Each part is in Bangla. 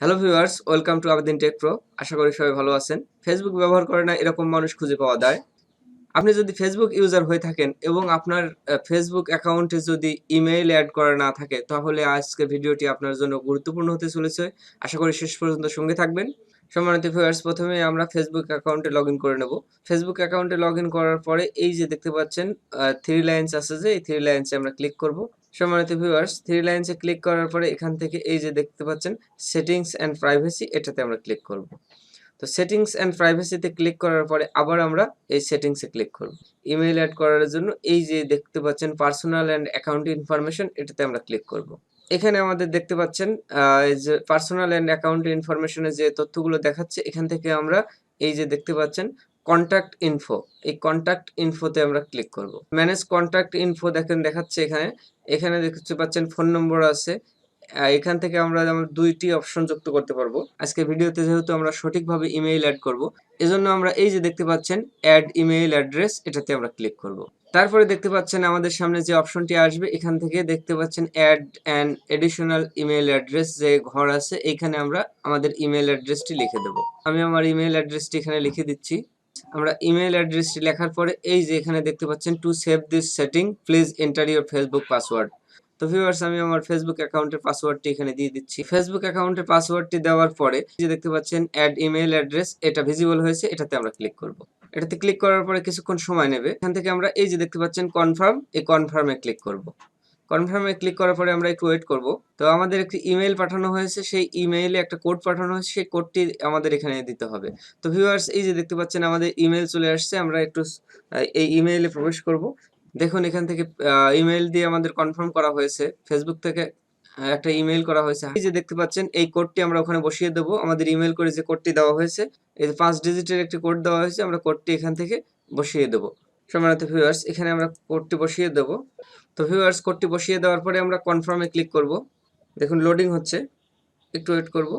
Hello viewers welcome to Abedin tech pro আশা করি সবাই ভালো আছেন। ফেসবুক ব্যবহার করে না এরকম মানুষ খুঁজে পাওয়া যায়। আপনি যদি ফেসবুক ইউজার হয়ে থাকেন এবং আপনার ফেসবুক অ্যাকাউন্টে যদি ইমেইল অ্যাড করা না থাকে, তাহলে আজকের ভিডিওটি আপনার জন্য গুরুত্বপূর্ণ হতে চলেছে। আশা করি শেষ পর্যন্ত সঙ্গে থাকবেন। সম্মানিত ভিউয়ার্স প্রথমে আমরা ফেসবুক অ্যাকাউন্টে লগ করে নেব। ফেসবুক অ্যাকাউন্টে লগ করার পরে এই যে দেখতে পাচ্ছেন থ্রি লাইন্স আছে যে, এই থ্রি লাইন্সে আমরা ক্লিক করব। সম্মানিত ভিউয়ার্স থ্রি লাইন্সে ক্লিক করার পরে এখান থেকে এই যে দেখতে পাচ্ছেন সেটিংস অ্যান্ড প্রাইভেসি এটাতে আমরা ক্লিক করব। তো সেটিংস অ্যান্ড প্রাইভেসিতে ক্লিক করার পরে আবার আমরা এই সেটিংসে ক্লিক করব। ইমেল অ্যাড করার জন্য এই যে দেখতে পাচ্ছেন পার্সোনাল অ্যান্ড অ্যাকাউন্ট ইনফরমেশন এটাতে আমরা ক্লিক করব। এখানে আমাদের দেখতে পাচ্ছেন যে পার্সোনাল অ্যান্ড অ্যাকাউন্ট ইনফরমেশনের যে তথ্যগুলো দেখাচ্ছে, এখান থেকে আমরা এই যে দেখতে পাচ্ছেন কন্ট্যাক্ট ইনফো এই কন্ট্যাক্ট ইনফোতে আমরা ক্লিক করব। ম্যানেজ কন্ট্যাক্ট ইনফো দেখেন দেখাচ্ছে এখানে এখানে দেখতে পাচ্ছেন ফোন নম্বর আছে। এখান থেকে আমরা যেমন দুইটি অপশন যুক্ত করতে পারব। আজকে ভিডিওতে যেহেতু আমরা সঠিকভাবে ইমেইল অ্যাড করব, এজন্য আমরা এই যে দেখতে পাচ্ছেন অ্যাড ইমেইল অ্যাড্রেস এটাতে আমরা ক্লিক করব। তারপরে দেখতে পাচ্ছেন আমাদের সামনে যে অপশনটি আসবে, এখান থেকে দেখতে পাচ্ছেন add and additional email address যে ঘর আছে এইখানে আমরা আমাদের ইমেল অ্যাড্রেসটি লিখে দেব। আমি আমার ইমেল অ্যাড্রেসটি এখানে লিখে দিচ্ছি। আমরা ইমেল অ্যাড্রেসটি লেখার পরে এই যে এখানে দেখতে পাচ্ছেন to save this setting please enter your Facebook password তো ভিউয়ার্স আমি আমার ফেসবুক অ্যাকাউন্টের পাসওয়ার্ডটি এখানে দিয়ে দিচ্ছি। ফেসবুক অ্যাকাউন্টের পাসওয়ার্ডটি দেওয়ার পরে যে দেখতে পাচ্ছেন অ্যাড ইমেল অ্যাড্রেস এটা ভিজিবল হয়েছে, এটাতে আমরা ক্লিক করব। এটাতে ক্লিক করার পরে কিছুক্ষণ সময় নেবে। এখান থেকে আমরা এই যে দেখতে পাচ্ছেন কনফার্ম এই কনফার্মে ক্লিক করব। কনফার্মে ক্লিক করার পরে আমরা একটু ওয়েট করব। তো আমাদের একটি ইমেল পাঠানো হয়েছে, সেই ইমেইলে একটা কোড পাঠানো হয়েছে, সেই কোডটি আমাদের এখানে দিতে হবে। তো ভিউয়ার্স এই যে দেখতে পাচ্ছেন আমাদের ইমেল চলে আসছে, আমরা একটু এই ইমেইলে প্রবেশ করব। দেখুন এখান থেকে ইমেল দিয়ে আমাদের কনফার্ম করা হয়েছে। ফেসবুক থেকে একটা ইমেল করা হয়েছে। এই যে দেখতে পাচ্ছেন, এই কোডটি আমরা ওখানে বসিয়ে দেবো। আমাদের ইমেল করে যে কোডটি দেওয়া হয়েছে, এই পাঁচ ডিজিটের একটি কোড দেওয়া হয়েছে, আমরা কোডটি এখান থেকে বসিয়ে দেবো। সম্মানিত ভিউয়ার্স এখানে আমরা কোডটি বসিয়ে দেবো। তো ভিউয়ার্স কোডটি বসিয়ে দেওয়ার পরে আমরা কনফার্মে ক্লিক করব। দেখুন লোডিং হচ্ছে। একটু ওয়েট করব।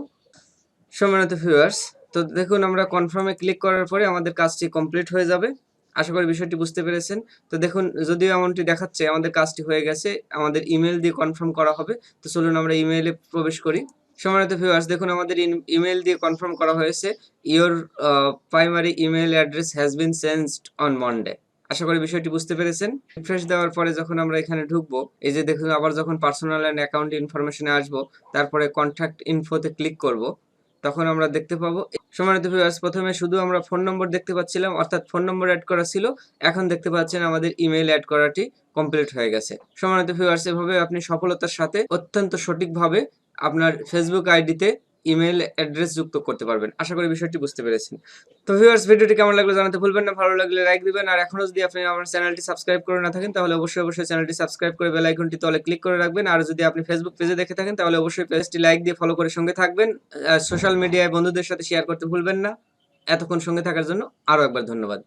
সম্মানিত ভিউয়ার্স তো দেখুন, আমরা কনফার্মে ক্লিক করার পরে আমাদের কাজটি কমপ্লিট হয়ে যাবে। আশা করি বিষয়টি বুঝতে পেরেছেন। তো দেখুন, যদিও এমনটি দেখাচ্ছে, আমাদের কাজটি হয়ে গেছে, আমাদের ইমেল দিয়ে কনফার্ম করা হবে। তো চলুন আমরা ইমেইলে প্রবেশ করি। সম্মানিত ভিউয়ার্স দেখুন, আমাদের ইমেল দিয়ে কনফার্ম করা হয়েছে your primary email address has been changed on Monday আশা করি বিষয়টি বুঝতে পেরেছেন। রিফ্রেশ দেওয়ার পরে যখন আমরা এখানে ঢুকবো, এই যে দেখুন, আবার যখন পার্সোনাল অ্যান্ড অ্যাকাউন্ট ইনফরমেশনে আসব, তারপরে কন্ট্যাক্ট ইনফোতে ক্লিক করব, তখন আমরা দেখতে পাবো। সম্মানিত ভিউয়ার্স প্রথমে শুধু আমরা ফোন নম্বর দেখতে পাচ্ছিলাম, অর্থাৎ ফোন নম্বর অ্যাড করা ছিল। এখন দেখতে পাচ্ছেন আমাদের ইমেল অ্যাড করাটি কমপ্লিট হয়ে গেছে। সম্মানিত ভিউয়ার্স এভাবে আপনি সফলতার সাথে অত্যন্ত সঠিকভাবে আপনার ফেসবুক আইডিতে ইমেল অ্যাড্রেস যুক্ত করতে পারবেন। আশা করি বিষয়টি বুঝতে পেরেছেন। তো ভিউয়ার্স ভিডিওটি কেমন লাগল জানাতে ভুলবেন না। ভালো লাগলে লাইক দিবেন। আর এখনও যদি আপনি আমার চ্যানেলটি সাবস্ক্রাইব করে না থাকেন, তাহলে অবশ্যই অবশ্যই চ্যানেলটি সাবস্ক্রাইব করে বেল আইকনটি তলে ক্লিক করে রাখবেন। আর যদি আপনি ফেসবুক পেজে দেখে থাকেন, তাহলে অবশ্যই পেজটি লাইক দিয়ে ফলো করে সঙ্গে থাকবেন। সোশ্যাল মিডিয়ায় বন্ধুদের সাথে শেয়ার করতে ভুলবেন না। এতক্ষণ সঙ্গে থাকার জন্য আরও একবার ধন্যবাদ।